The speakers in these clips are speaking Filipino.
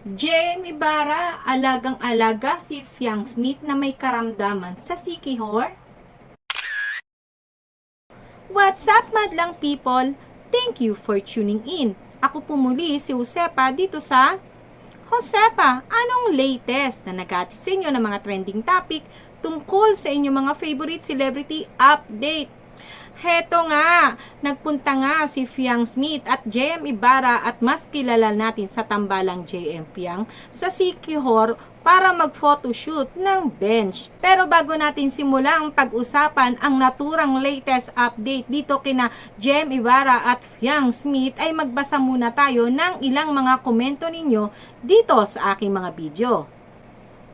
JM Ibarra, alagang-alaga si Fiang Smith na may karamdaman sa Sikihor? What's up, madlang people? Thank you for tuning in. Ako po muli si Josepa dito sa Josepa, anong latest na nagati sa inyo ng mga trending topic tungkol sa inyong mga favorite celebrity update? Heto nga, nagpunta nga si Fiang Smith at JM Ibarra at mas kilala natin sa tambalang JM Fiang sa Sikihor para mag-photoshoot ng bench. Pero bago natin simulang pag-usapan ang naturang latest update dito kina JM Ibarra at Fiang Smith ay magbasa muna tayo ng ilang mga komento ninyo dito sa aking mga video.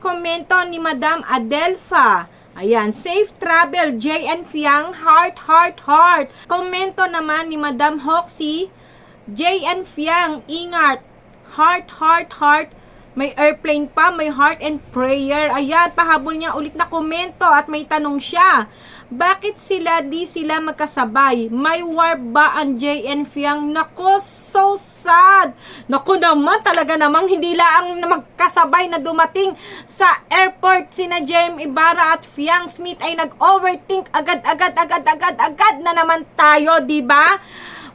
Komento ni Madam Adelfa. Ayan, safe travel, JN Fiang, heart, heart, heart. Komento naman ni Madam Hoxie, JN Fiang, ingat, heart, heart, heart. May airplane pa, may heart and prayer. Ayan, pahabol niya ulit na komento at may tanong siya. Bakit sila di sila magkasabay? May warp ba ang JN Fiang? Nako, so sad. Nako naman, talaga namang hindi lang magkasabay na dumating sa airport sina JM Ibarra at Fiang Smith ay nag-overthink agad-agad, agad-agad, agad na naman tayo, di ba?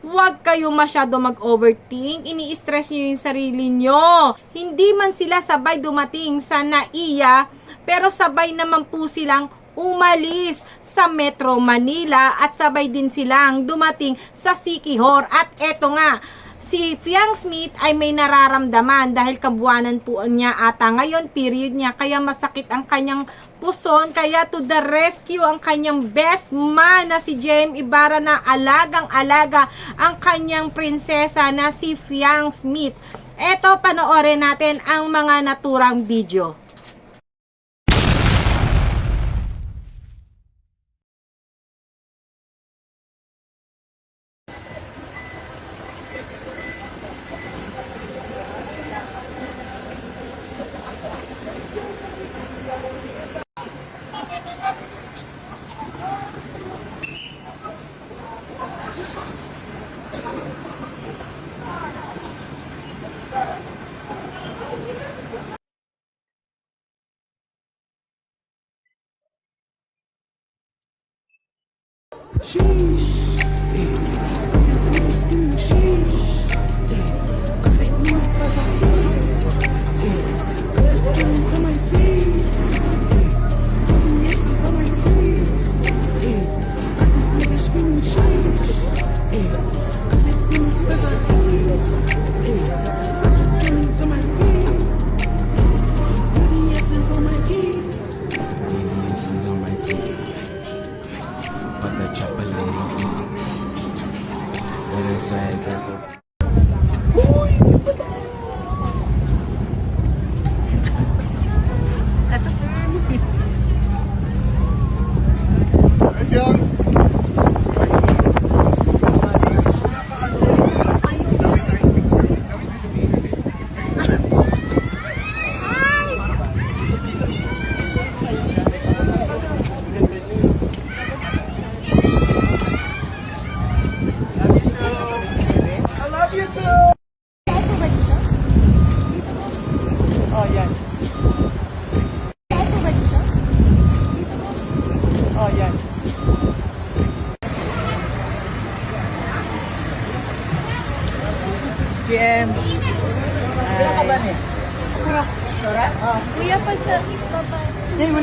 Huwag kayo masyado mag-overthink. Ini-stress nyo yung sarili nyo. Hindi man sila sabay dumating sa NAIA, pero sabay naman po silang umalis sa Metro Manila at sabay din silang dumating sa Sikihor. At eto nga, si Fiang Smith ay may nararamdaman dahil kabuanan po niya ata ngayon, period niya, kaya masakit ang kanyang puson, kaya to the rescue ang kanyang best man na si Jem Ibarra na alagang-alaga ang kanyang prinsesa na si Fiang Smith. Eto, panoorin natin ang mga naturang video. Sheesh. PM. Sino ka ba ni? Kura. Kura? Oh. Kuya pa sa baba. Hindi mo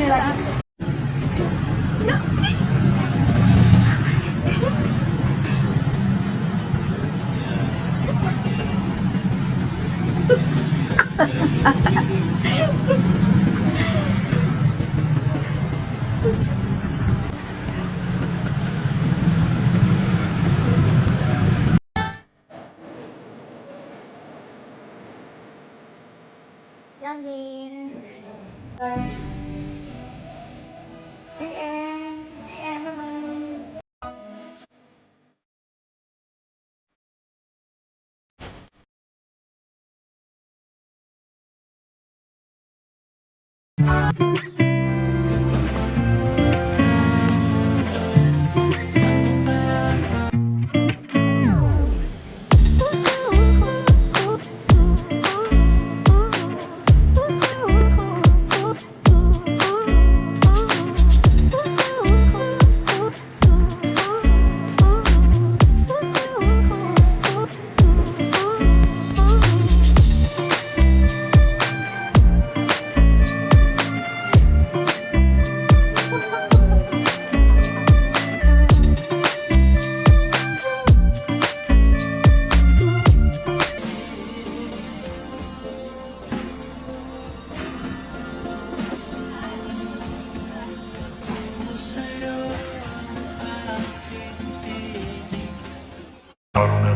Bye. The end. The end of my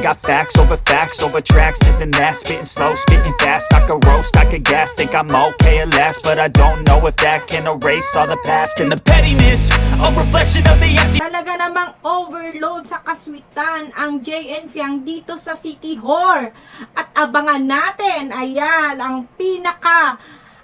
I got facts over facts over tracks This and that, spitting slow, spitting fast I could roast, I could gas, think I'm okay at last But I don't know if that can erase all the past And the pettiness, a reflection of the empty Talaga namang overload sa kaswitan ang JN Fiang dito sa City Hall. At abangan natin, ayan, ang pinaka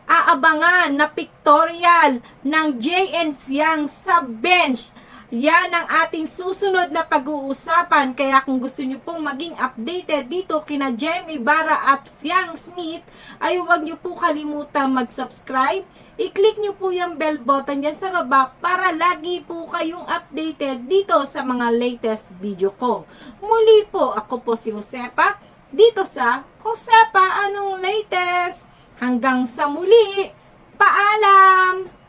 aabangan na pictorial ng JN Fiang sa bench. Yan ang ating susunod na pag-uusapan. Kaya kung gusto nyo pong maging updated dito kina Jem Ibarra at Fiang Smith, ay huwag nyo po kalimutan mag-subscribe. I-click nyo po yung bell button dyan sa baba para lagi po kayong updated dito sa mga latest video ko. Muli po, ako po si Josepa dito sa Josepa Anong Latest. Hanggang sa muli, paalam!